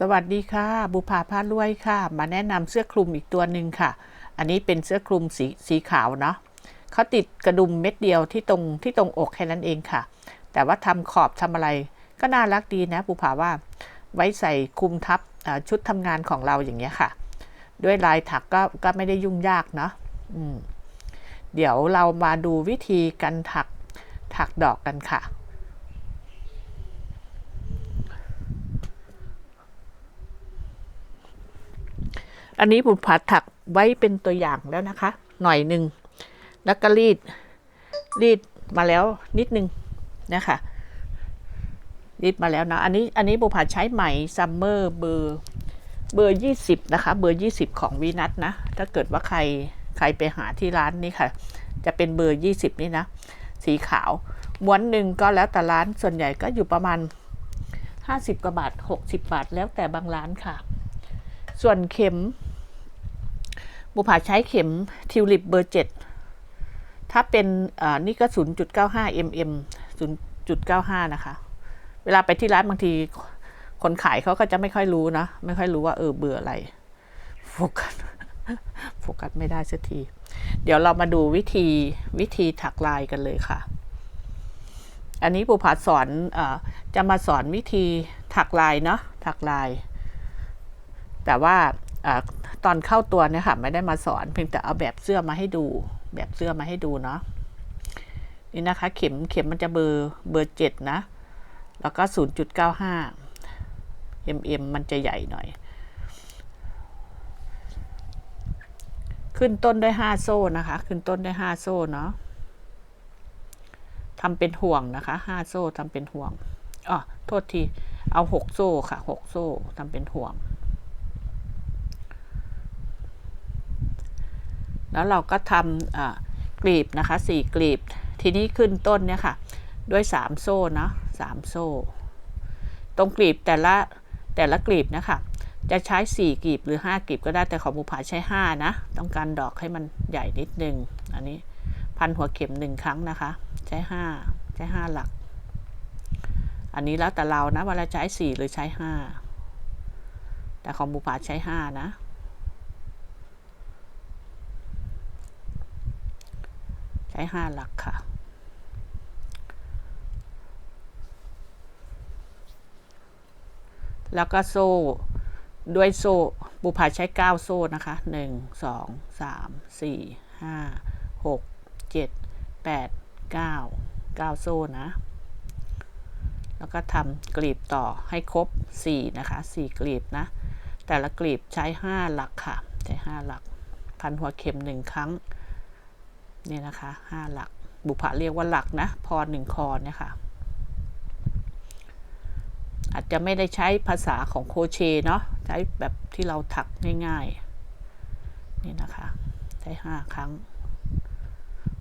สวัสดีค่ะ บุภาพารวยค่ะ มาแนะนำเสื้อคลุมอีกตัวหนึ่งค่ะ อันนี้เป็นเสื้อคลุมสีสีขาวเนาะเขาติดกระดุมเม็ดเดียวที่ตรงที่ตรงอกแค่นั้นเองค่ะ แต่ว่าทำขอบทำอะไรก็น่ารักดีนะบุภาว่า ไว้ใส่คลุมทับชุดทำงานของเราอย่างเงี้ยค่ะ ด้วยลายถักก็ก็ไม่ได้ยุ่งยากเนาะเดี๋ยวเรามาดูวิธีการถักถักดอกกันค่ะ อันนี้ผมผัดถักไว้เป็นตัวอย่างแล้วนะคะ หน่อยหนึ่งแล้วก็รีดรีดมาแล้วนิดนึงนะคะรีดมาแล้วนะ อันนี้อันนี้บุผัดใช้ไหมซัมเมอร์เบอร์เบอร์ยี่สิบนะคะ เบอร์ยี่สิบของวีนัทนะ ถ้าเกิดว่าใครใครไปหาที่ร้านนี่ค่ะ จะเป็นเบอร์ยี่สิบนี่นะ สีขาว ม้วนหนึ่งก็แล้วแต่ร้านส่วนใหญ่ก็อยู่ประมาณห้าสิบกว่าบาทหกสิบบาทแล้วแต่บางร้านค่ะ ส่วนเข็ม บุผาใช้เข็มทิวลิปเบอร์เจ็ดถ้าเป็นอ่านี่ก็0.95 mm 0.95 นะคะ เวลาไปที่ร้านบางที คนขายเขาก็จะไม่ค่อยรู้นะ ไม่ค่อยรู้ว่าเออเบอร์อะไร โฟกัส โฟกัสไม่ได้สักที เดี๋ยวเรามาดูวิธีวิธีถักลายกันเลยค่ะ อันนี้บุผาสอนอจะมาสอนวิธีถักลายเนาะถักลาย แต่ว่าอตอนเข้าตัวเนี่ยค่ะไม่ได้มาสอนเพียงแต่เอาแบบเสื้อมาให้ดู แบบเสื้อมาให้ดูเนาะนี่นะคะ เข็มเข็มมันจะเบอร์เบอร์เจ็ดนะ แล้วก็ศูนย์จุดเก้าห้า mm มันจะใหญ่หน่อย ขึ้นต้นด้วยห้าโซ่นะคะ ขึ้นต้นด้วยห้าโซ่เนาะทำเป็นห่วงนะคะห้าโซ่ทำเป็นห่วงอ๋อโทษที เอาหกโซ่ค่ะหกโซ่ทำเป็นห่วง แล้วเราก็ทำกลีบนะคะสี่กลีบ ทีนี้ขึ้นต้นเนี่ยค่ะ ด้วยสามโซ่นะสามโซ่ ตรงกลีบแต่ละแต่ละกลีบนะคะจะใช้สี่กลีบหรือห้ากลีบก็ได้แต่ของบุผาใช้ห้านะ ต้องการดอกให้มันใหญ่นิดนึง อันนี้พันหัวเข็มหนึ่งครั้งนะคะ ใช้ห้าใช้ห้าหลัก อันนี้แล้วแต่เรานะเวลาใช้สี่หรือใช้ห้าแต่ของบุผาใช้ห้านะ ช้ห้าหลักค่ะ แล้วก็โซ่ ด้วยโซ่บุพาใช้เก้าโซ่นะคะหนึ่งสองสามสี่ห้าหกเจ็ดแปดเก้าเก้าโซ่นะ แล้วก็ทำกลีบต่อให้ครบสี่นะคะสี่กลีบนะ แต่ละกลีบใช้ห้าหลักค่ะ ใช้ห้าหลัก พันหัวเข็มหนึ่งครั้ง นี่นะคะห้าหลัก บุพะเรียกว่าหลักนะพอหนึ่งคอเนี่ยค่ะ อาจจะไม่ได้ใช้ภาษาของโคเชเนาะ ใช้แบบที่เราถักง่ายๆ นี่นะคะ ใช้ห้าครั้ง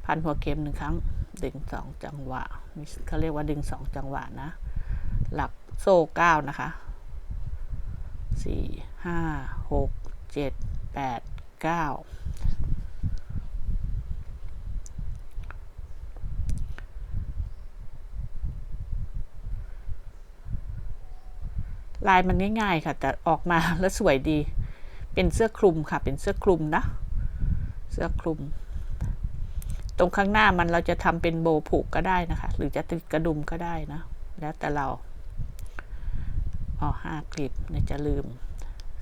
พันหัวเข็มหนึ่งครั้ง ดึงสองจังหวะเขาเรียกว่าดึงสองจังหวะนะ หลักโซ่เก้านะคะสี่ห้าหกเจ็ดแปดเก้า ลายมันง่ายๆค่ะ แต่ออกมาแล้วสวยดี เป็นเสื้อคลุมค่ะ เป็นเสื้อคลุมนะ เสื้อคลุม ตรงข้างหน้ามันเราจะทำเป็นโบผูกก็ได้นะคะ หรือจะติดกระดุมก็ได้นะ แล้วแต่เราอ๋อห้ากลีบเนี่ยจะลืม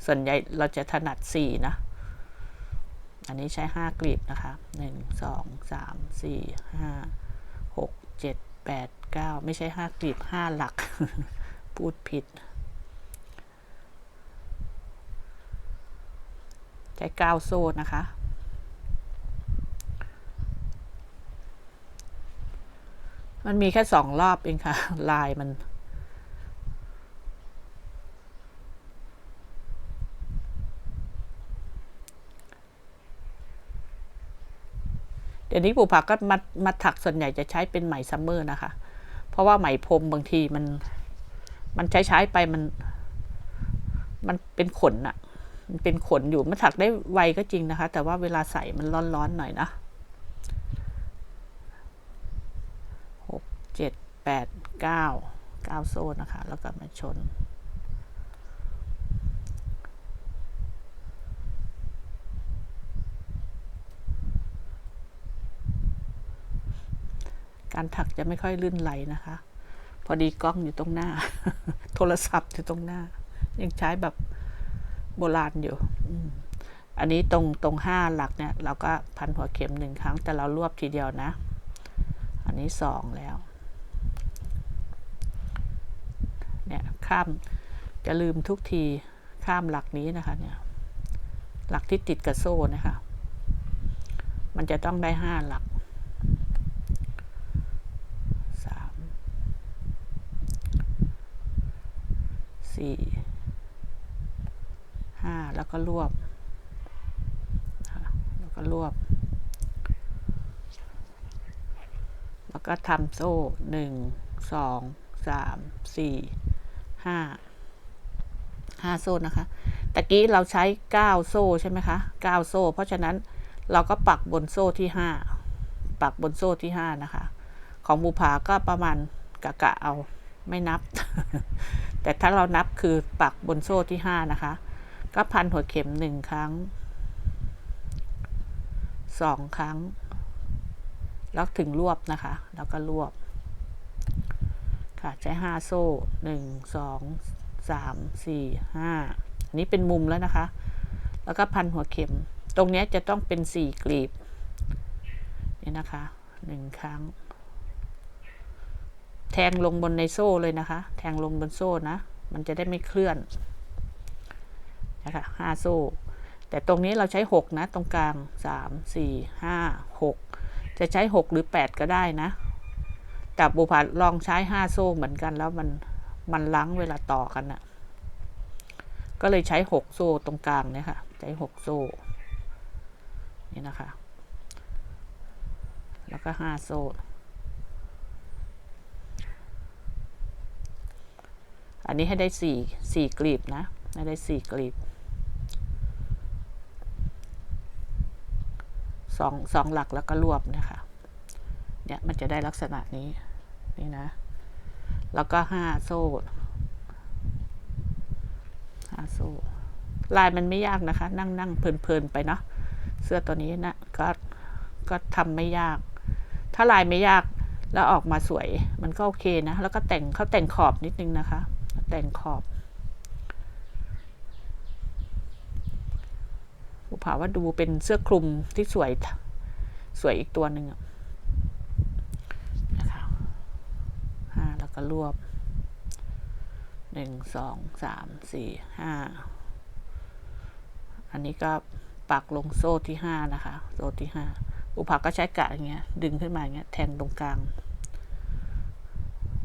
ส่วนใหญ่เราจะถนัดสี่นะ อันนี้ใช้ห้ากลีบนะคะหนึ่งสองสามสี่ห้าหกเจ็ดแปดเก้าไม่ใช่ห้ากลีบห้าหลัก พูดผิด ช้กาวโซ่นะคะ มันมีแค่สองรอบเองค่ะ ลายมัน เดี๋ยวนี้ปูผักก็มามาถักส่วนใหญ่จะใช้เป็นไหมซัมเมอร์นะคะ เพราะว่าไหมพรมบางทีมัน มันใช้ใช้ไปมัน มันเป็นขนอะ เป็นขนอยู่มันถักได้ไวก็จริงนะคะ แต่ว่าเวลาใส่มันร้อนๆหน่อยนะหกเจ็ดแปดเก้าเก้าโซ่นะคะ แล้วก็มาชนการถักจะไม่ค่อยลื่นไหลนะคะ พอดีกล้องอยู่ตรงหน้า โทรศัพท์อยู่ตรงหน้า ยังใช้แบบ โบราณอยู่อืมอันนี้ตรงตรงห้าหลักเนี่ยเราก็พันหัวเข็มหนึ่งครั้ง แต่เรารวบทีเดียวนะ อันนี้สองแล้ว เนี่ยข้ามจะลืมทุกทีข้ามหลักนี้นะคะเนี่ย หลักที่ติดกับโซ่นะคะ มันจะต้องได้ห้าหลักสามสี่ ห้าแล้วก็รวบแล้วก็รวบ แล้วก็ทำโซ่หนึ่งสองสามสี่ห้าห้าโซ่นะคะตะกี้เราใช้เก้าโซ่ใช่ไหมคะเก้าโซ่ เพราะฉะนั้นเราก็ปักบนโซ่ที่ห้าปักบนโซ่ที่ห้านะคะ ของบูผาก็ประมาณกะกะเอาไม่นับ แต่ถ้าเรานับคือปักบนโซ่ที่ห้านะคะ ก็พันหัวเข็มหนึ่งครั้งสองครั้ง แล้วถึงรวบนะคะ แล้วก็รวบ ค่ะใช้ห้าโซ่หนึ่งสองสามสี่ห้าอันนี้เป็นมุมแล้วนะคะ แล้วก็พันหัวเข็ม ตรงนี้จะต้องเป็นสี่กลีบ นี่นะคะหนึ่งครั้ง แทงลงบนในโซ่เลยนะคะ แทงลงบนโซ่นะ มันจะได้ไม่เคลื่อน นะคะห้าโซ่ แต่ตรงนี้เราใช้หกนะ ตรงกลางสามสี่ห้าหกจะใช้หกหรือแปดก็ได้นะแต่บุพาลองใช้ห้าโซ่เหมือนกันแล้วมันมันล้างเวลาต่อกันนะ่ะก็เลยใช้หกโซ่ตรงกลางเนี่ยค่ะ ใช้หกโซ่ นี่นะคะ แล้วก็ห้าโซ่ อันนี้ให้ได้สี่สี่กลีบนะ ให้ได้สี่กลีบ สองสองหลักแล้วก็รวบนะคะเนี่ยมันจะได้ลักษณะนี้นี่นะ แล้วก็ห้าโซ่ห้าโซ่ลายมันไม่ยากนะคะ นั่งนั่งเพลินๆไปเนาะเสื้อตัวนี้นะก็ก็ทำไม่ยาก ถ้าลายไม่ยากแล้วออกมาสวยมันก็โอเคนะ แล้วก็แต่งเขาแต่งขอบนิดนึงนะคะ แต่งขอบ ผาว่าดูเป็นเสื้อคลุมที่สวยสวยอีกตัวหนึ่งนะคะห้าแล้วก็รวบหนึ่งสองสามสี่ห้าอันนี้ก็ปักลงโซ่ที่ห้านะคะ โซ่ที่ห้าอุปาก็ใช้กะอย่างเงี้ย ดึงขึ้นมาอย่างเงี้ยแทงตรงกลาง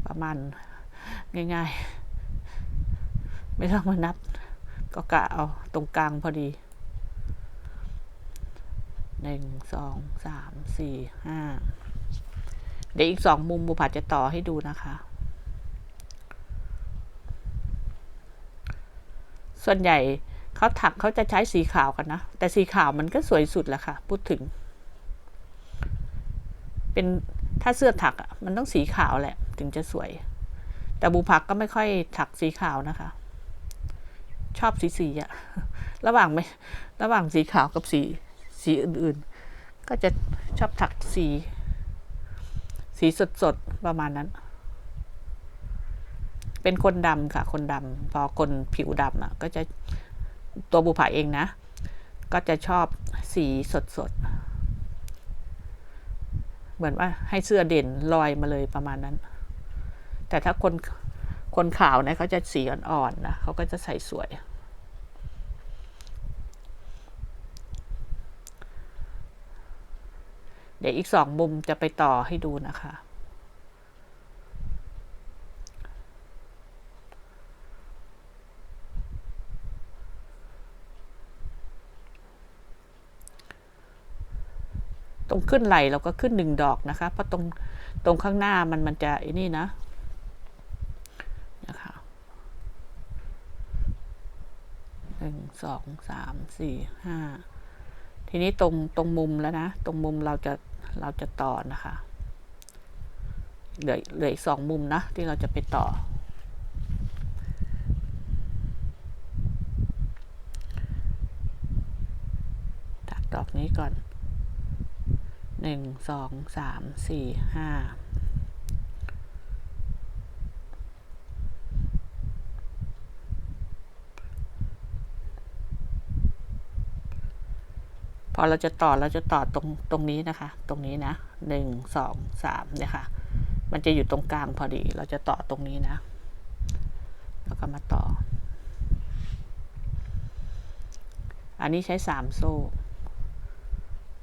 ประมาณง่ายๆ ไม่ต้องมานับ ก็กะเอาตรงกลางพอดี หนึ่งสองสามสี่ห้าเดี๋ยวอีกสองมุมบุผัดจะต่อให้ดูนะคะ ส่วนใหญ่เขาถักเขาจะใช้สีขาวกันนะ แต่สีขาวมันก็สวยสุดแหละค่ะ พูดถึง เป็นถ้าเสื้อถักอะมันต้องสีขาวแหละ ถึงจะสวย แต่บูผักก็ไม่ค่อยถักสีขาวนะคะ ชอบสีสีอะระหว่างไม่ระหว่างสีขาวกับสี สีอื่นๆ ก็จะชอบถักสี สีสดๆ ประมาณนั้น เป็นคนดำค่ะ คนดำพอคนผิวดำอะ ก็จะตัวบุผาเองนะ ก็จะชอบสีสดๆ เหมือนว่าให้เสื้อเด่นลอยมาเลยประมาณนั้น แต่ถ้าคนคนขาวเนี่ยเขาจะสีอ่อนๆนะเขาก็จะใส่สวย เดี๋ยวอีกสองมุมจะไปต่อให้ดูนะคะ ตรงขึ้นไหลเราก็ขึ้นหนึ่งดอกนะคะ เพราะตรงตรงข้างหน้ามันมันจะไอ้นี่นะนะคะหนึ่งสองสามสี่ห้า ทีนี้ตรงตรงมุมแล้วนะ ตรงมุมเราจะเราจะต่อนะคะเหลือเหลืออีกสองมุมนะ ที่เราจะไปต่อ ตัดดอกนี้ก่อนหนึ่งสองสามสี่ห้า พอเราจะต่อเราจะต่อตรงตรงนี้นะคะ ตรงนี้นะหนึ่งสองสามเนี่ยค่ะ มันจะอยู่ตรงกลางพอดี เราจะต่อตรงนี้นะ แล้วก็มาต่อ อันนี้ใช้สามโซ่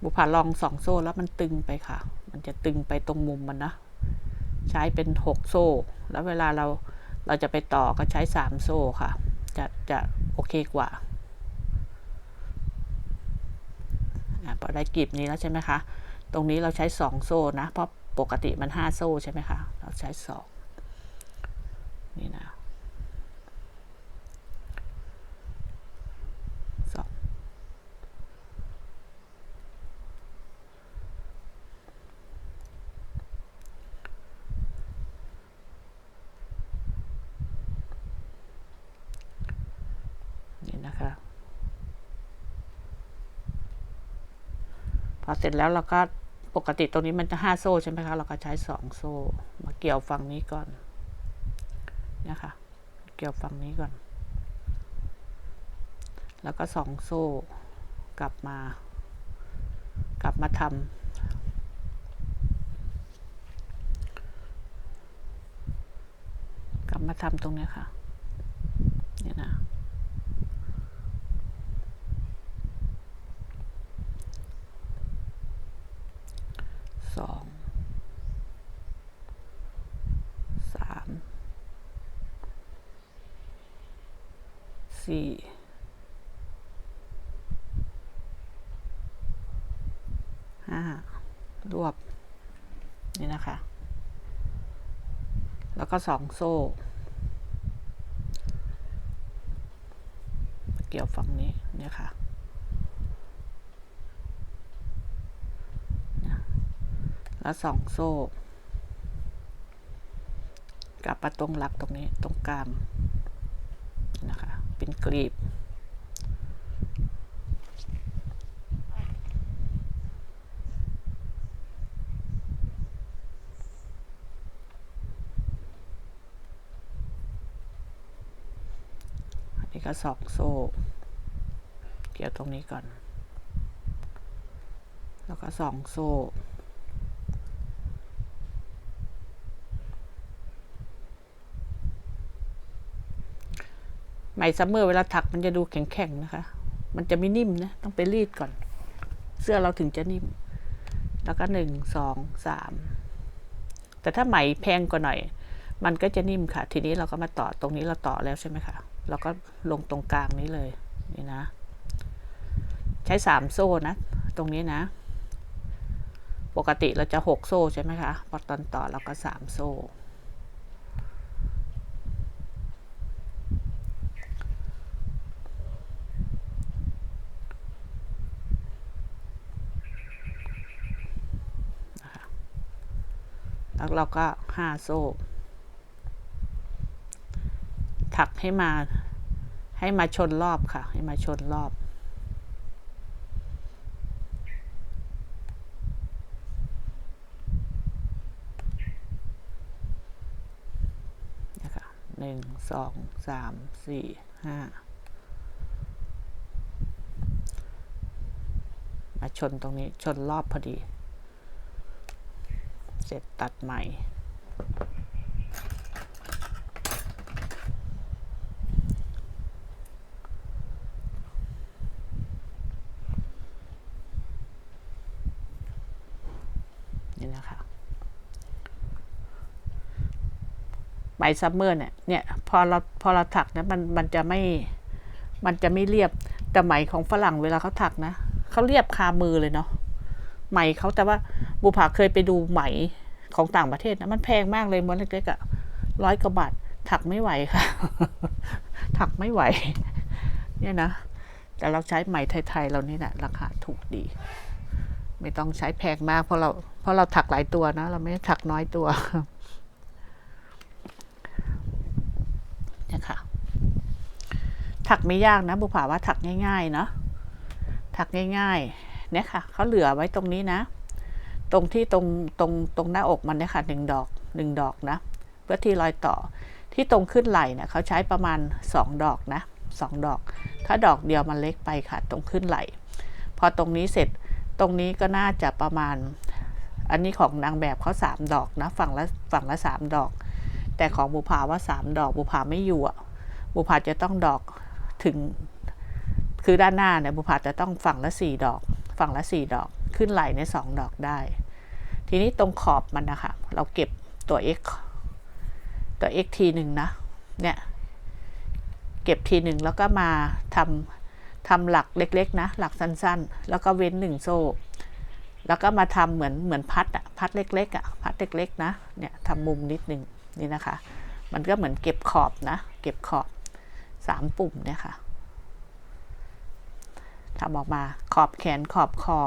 บุพาลองสองโซ่แล้วมันตึงไปค่ะ มันจะตึงไปตรงมุมมันนะ ใช้เป็นหกโซ่ แล้วเวลาเราเราจะไปต่อก็ใช้สามโซ่ค่ะ จะจะโอเคกว่า อะพอได้กลีบนี้แล้วใช่ไหมคะ ตรงนี้เราใช้สองโซ่นะ เพราะปกติมันห้าโซ่ใช่ไหมคะ เราใช้สองนี่นะสองนี่นะคะ พอเสร็จแล้วเราก็ปกติตรงนี้มันจะห้าโซ่ใช่ไหมคะ เราก็ใช้สองโซ่ มาเกี่ยวฝั่งนี้ก่อนนี่ยค่ะเกี่ยวฝั่งนี้ก่อน แล้วก็สองโซ่กลับมา กลับมาทำกลับมาทำตรงนี้ค่ะ เนี่ยนะ สอง สาม สี่ ห้ารวบ นี่นะคะ แล้วก็สองโซ่ เกี่ยวฝั่งนี้เนี่ยค่ะแล้วสองโซ่ กลับมาตรงหลักตรงนี้ตรงกลางนะคะ เป็นกรีบ นนี้ก็สองโซ่ เกี่ยวตรงนี้ก่อน แล้วก็สองโซ่ไหมซัมเมอร์เวลาถักมันจะดูแข็งๆนะคะ มันจะไม่นิ่มนะ ต้องไปรีดก่อน เสื้อเราถึงจะนิ่ม แล้วก็หนึ่งสองสาม แต่ถ้าไหมแพงกว่าหน่อย มันก็จะนิ่มค่ะ ทีนี้เราก็มาต่อตรงนี้เราต่อแล้วใช่ไหมคะ เราก็ลงตรงกลางนี้เลยนี่นะ ใช้สามโซ่นะ ตรงนี้นะ ปกติเราจะหกโซ่ใช่ไหมคะ พอตอนต่อเราก็สามโซ่แล้วเราก็ห้าโซ่ ถักให้มา ให้มาชนรอบค่ะ ให้มาชนรอบ นะคะหนึ่งสองสามสี่ห้ามาชนตรงนี้ชนรอบพอดี เสร็จตัดใหม่ นี่ะคะ ใบซัมเมอร์เนี่ย เนี่ย พอเราพอเราถักนะมันมันจะไม่ มันจะไม่เรียบ แต่ไหมของฝรั่งเวลาเขาถักนะเขาเรียบคามือเลยเนาะ ไหมเขาแต่ว่าบุภาเคยไปดูไหมของต่างประเทศนะมันแพงมากเลยม้วนเล็กๆอะร้อยกว่าบาทถักไม่ไหวค่ะ ถักไม่ไหว เนี่ยนะ แต่เราใช้ไหมไทยๆเรานี่แหละราคาถูกดี ไม่ต้องใช้แพงมากเพราะเราเพราะเราถักหลายตัวนะ เราไม่ถักน้อยตัวเนี่ยค่ะถักไม่ยากนะบุภาว่าถักง่ายๆเนาะถักง่ายๆเนี่ยค่ะเขาเหลือไว้ตรงนี้นะ ตรงที่ตรงตรงตรงหน้าอกมันเนี่ยค่ะหนึ่งดอกหนึ่งดอกนะ เพื่อที่รอยต่อที่ตรงขึ้นไหล่เนี่ยเขาใช้ประมาณสองดอกนะสองดอก ถ้าดอกเดียวมันเล็กไปค่ะ ตรงขึ้นไหล่พอตรงนี้เสร็จ ตรงนี้ก็น่าจะประมาณ อันนี้ของนางแบบเขาสามดอกนะฝั่งละฝั่งละสามดอก แต่ของบุภาว่าสามดอก บุภาไม่อยู่อะ บุภาจะต้องดอกถึง คือด้านหน้าเนี่ยบุภาจะต้องฝั่งละสี่ดอก ฝั่งละสี่ดอก ขึ้นไหลในสองดอกได้ ทีนี้ตรงขอบมันนะคะ เราเก็บตัว x ตัว x ทีหนึ่งนะ เนี่ย เก็บทีหนึ่งแล้วก็มาทำ ทำหลักเล็กๆนะ หลักสั้นๆ แล้วก็เว้นหนึ่งโซ่ แล้วก็มาทำเหมือนเหมือนพัดอะพัดเล็กๆอะพัดเล็กๆนะ เนี่ยทำมุมนิดนึงนี่นะคะ มันก็เหมือนเก็บขอบนะ เก็บขอบสามปุ่มเนี่ยค่ะทำออกมาขอบแขนขอบคอ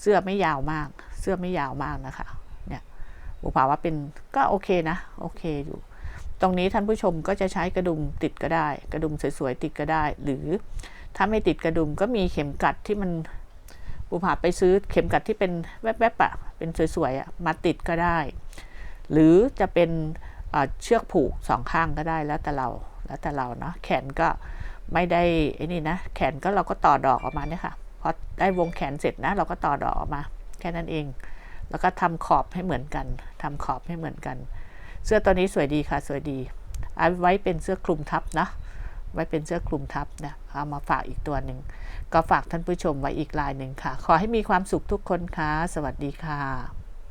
เสื้อไม่ยาวมาก เสื้อไม่ยาวมากนะคะ เนี่ยบุภาว่าเป็นก็โอเคนะ โอเคอยู่ ตรงนี้ท่านผู้ชมก็จะใช้กระดุมติดก็ได้ กระดุมสวยๆติดก็ได้ หรือ ถ้าไม่ติดกระดุมก็มีเข็มกัดที่มันบุภาไปซื้อเข็มกัดที่เป็นแวบๆอะเป็นสวยๆอะมาติดก็ได้ หรือจะเป็นเชือกผูกสองข้างก็ได้แล้วแต่เราแล้วแต่เราเนาะแขนก็ไม่ได้ไอ้นี่นะแขนก็เราก็ต่อดอกออกมาเนี่ยค่ะพอได้วงแขนเสร็จนะเราก็ต่อดอกออกมา แค่นั้นเอง แล้วก็ทำขอบให้เหมือนกันทำขอบให้เหมือนกัน เสื้อตัวนี้สวยดีค่ะสวยดีเอาไว้เป็นเสื้อคลุมทับนะไว้เป็นเสื้อคลุมทับนะ เอามาฝากอีกตัวหนึ่ง ก็ฝากท่านผู้ชมไว้อีกลายหนึ่งค่ะ ขอให้มีความสุขทุกคนค่ะ สวัสดีค่ะ